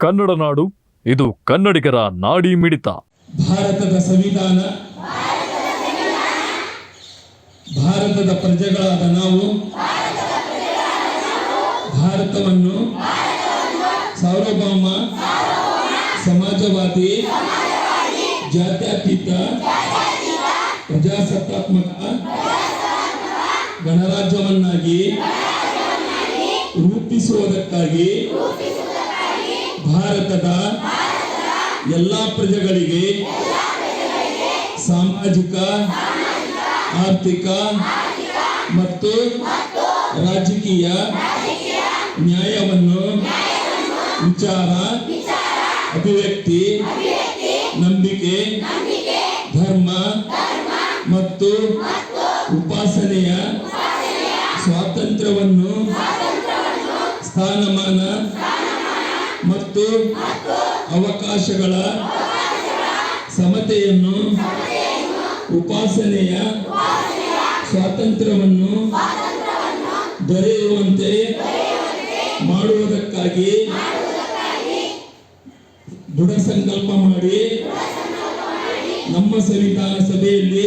ಕನ್ನಡ ನಾಡು, ಇದು ಕನ್ನಡಿಗರ ನಾಡಿ ಮಿಡಿತ. ಭಾರತದ ಸಂವಿಧಾನ, ಭಾರತದ ಪ್ರಜೆಗಳಾದ ನಾವು, ಭಾರತವನ್ನು ಸಾರ್ವಭೌಮ, ಸಮಾಜವಾದಿ, ಜಾತ್ಯತೀತ, ಪ್ರಜಾಸತ್ತಾತ್ಮಕ, ಗಣರಾಜ್ಯವನ್ನಾಗಿ ರೂಪಿಸುವುದಕ್ಕಾಗಿ ಭಾರತದ ಎಲ್ಲ ಪ್ರಜೆಗಳಿಗೆ ಸಾಮಾಜಿಕ, ಆರ್ಥಿಕ ಮತ್ತು ರಾಜಕೀಯ ನ್ಯಾಯವನ್ನು ವಿಚಾರ, ಅಭಿವ್ಯಕ್ತಿ, ನಂಬಿಕೆ, ಧರ್ಮ ಮತ್ತು ಉಪಾಸನೆಯ ಸ್ವಾತಂತ್ರ್ಯವನ್ನು ಸ್ಥಾನಮಾನ ಮತ್ತು ಅವಕಾಶಗಳ ಸಮತೆಯನ್ನು ಉಪಾಸನೆಯ ಸ್ವಾತಂತ್ರ್ಯವನ್ನು ದೊರೆಯುವಂತೆ ಮಾಡುವುದಕ್ಕಾಗಿ ದೃಢ ಸಂಕಲ್ಪ ಮಾಡಿ ನಮ್ಮ ಸಂವಿಧಾನ ಸಭೆಯಲ್ಲಿ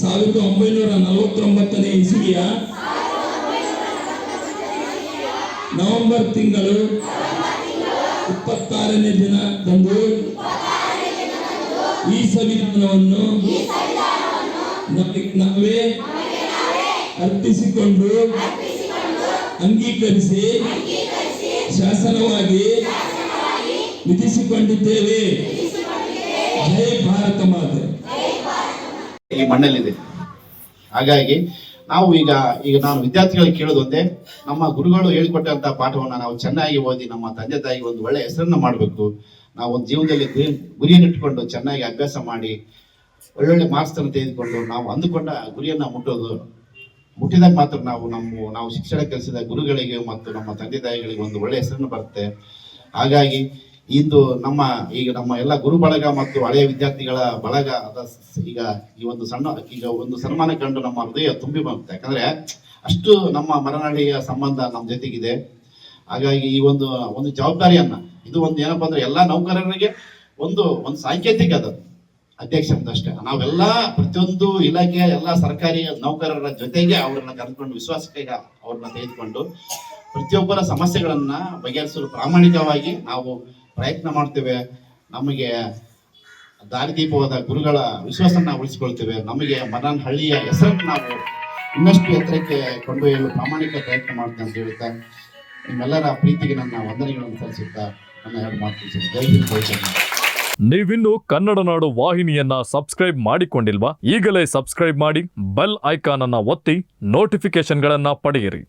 ಸಾವಿರದ ಒಂಬೈನೂರ ನಲವತ್ತೊಂಬತ್ತನೇ ಇಸುವಿಯ ನವೆಂಬರ್ ತಿಂಗಳು ಇಪ್ಪತ್ತಾರನೇ ದಿನ ತಂದು ಈ ಸಂವಿಧಾನವನ್ನು ನಾವೇ ಅರ್ಪಿಸಿಕೊಂಡು ಅಂಗೀಕರಿಸಿ ಶಾಸನವಾಗಿ ವಿಧಿಸಿಕೊಂಡಿದ್ದೇವೆ. ಜೈ ಭಾರತ ಮಾತೆ. ಈ ಮಣ್ಣಲ್ಲಿದೆ. ಹಾಗಾಗಿ ನಾವು ಈಗ ಈಗ ನಾನು ವಿದ್ಯಾರ್ಥಿಗಳಿಗೆ ಕೇಳೋದು ಒಂದೇ, ನಮ್ಮ ಗುರುಗಳು ಹೇಳಿಕೊಟ್ಟಂತ ಪಾಠವನ್ನ ನಾವು ಚೆನ್ನಾಗಿ ಓದಿ ನಮ್ಮ ತಂದೆ ತಾಯಿಗೆ ಒಂದು ಒಳ್ಳೆ ಹೆಸರನ್ನ ಮಾಡಬೇಕು. ನಾವು ಒಂದು ಜೀವನದಲ್ಲಿ ಗುರಿ, ಗುರಿಯನ್ನು ಇಟ್ಕೊಂಡು ಚೆನ್ನಾಗಿ ಅಭ್ಯಾಸ ಮಾಡಿ, ಒಳ್ಳೊಳ್ಳೆ ಮಾರ್ಕ್ಸ್ ಅನ್ನು ತೆಗೆದುಕೊಂಡು ನಾವು ಅಂದುಕೊಂಡ ಗುರಿಯನ್ನ ಮುಟ್ಟೋದು, ಮುಟ್ಟಿದಾಗ ಮಾತ್ರ ನಾವು ನಮ್ಮ, ನಾವು ಶಿಕ್ಷಣ ಕಲಿಸಿದ ಗುರುಗಳಿಗೆ ಮತ್ತು ನಮ್ಮ ತಂದೆ ತಾಯಿಗಳಿಗೆ ಒಂದು ಒಳ್ಳೆ ಹೆಸರನ್ನು ಬರುತ್ತೆ. ಹಾಗಾಗಿ ಇಂದು ನಮ್ಮ ಈಗ ನಮ್ಮ ಎಲ್ಲ ಗುರು ಬಳಗ ಮತ್ತು ಹಳೆಯ ವಿದ್ಯಾರ್ಥಿಗಳ ಬಳಗ ಅದ ಈಗ ಈ ಒಂದು ಸಣ್ಣ ಈಗ ಒಂದು ಸನ್ಮಾನ ಕಂಡು ನಮ್ಮ ಹೃದಯ ತುಂಬಿ ಬರುತ್ತೆ ಯಾಕಂದ್ರೆ ಅಷ್ಟು ನಮ್ಮ ಮರನಾಡಿಯ ಸಂಬಂಧ ನಮ್ಮ ಜೊತೆಗಿದೆ. ಹಾಗಾಗಿ ಈ ಒಂದು ಒಂದು ಜವಾಬ್ದಾರಿಯನ್ನ ಇದು ಒಂದು ಏನಪ್ಪಾ ಅಂದ್ರೆ ಎಲ್ಲಾ ನೌಕರರಿಗೆ ಒಂದು ಒಂದು ಸಾಂಕೇತಿಕ ಅದು. ಅಧ್ಯಕ್ಷ ಅಂತಷ್ಟೇ ನಾವೆಲ್ಲ ಪ್ರತಿಯೊಂದು ಇಲಾಖೆಯ ಎಲ್ಲ ಸರ್ಕಾರಿ ನೌಕರರ ಜೊತೆಗೆ ಅವ್ರನ್ನ ಕರೆದುಕೊಂಡು ವಿಶ್ವಾಸಕ್ಕೆ ಅವ್ರನ್ನ ತೆಗೆದುಕೊಂಡು ಪ್ರತಿಯೊಬ್ಬರ ಸಮಸ್ಯೆಗಳನ್ನ ಬಗೆಹರಿಸಲು ಪ್ರಾಮಾಣಿಕವಾಗಿ ನಾವು ಪ್ರಯತ್ನ ಮಾಡ್ತೇವೆ. ನಮಗೆ ದಾರಿದೀಪವಾದ ಗುರುಗಳ ವಿಶ್ವಾಸನ ಉಳಿಸಿಕೊಳ್ತೇವೆ. ನಮಗೆ ಮನನ್ ಹಳ್ಳಿಯ ಹೆಸರನ್ನು ನಾವು ಇನ್ನಷ್ಟು ಎತ್ತರಕ್ಕೆ ಕೊಂಡೊಯ್ಯಲು ಪ್ರಾಮಾಣಿಕ ಪ್ರಯತ್ನ ಮಾಡ್ತೇನೆ ಅಂತ ಹೇಳ್ತಾ ನಿಮ್ಮೆಲ್ಲರ ಪ್ರೀತಿಗೆ ನನ್ನ ವಂದನೆಗಳನ್ನು ಸಲ್ಲಿಸುತ್ತಾ ನನ್ನ ಎರಡು ಮಾತು. ಜೈ ಹಿಂದ್ ನೀವಿನ್ನು ಕನ್ನಡ ನಾಡು ವಾಹಿನಿಯನ್ನ ಸಬ್ಸ್ಕ್ರೈಬ್ ಮಾಡಿಕೊಂಡಿಲ್ವಾ? ಈಗಲೇ ಸಬ್ಸ್ಕ್ರೈಬ್ ಮಾಡಿ, ಬೆಲ್ ಐಕಾನ್ ಅನ್ನ ಒತ್ತಿ ನೋಟಿಫಿಕೇಶನ್ಗಳನ್ನ ಪಡೆಯಿರಿ.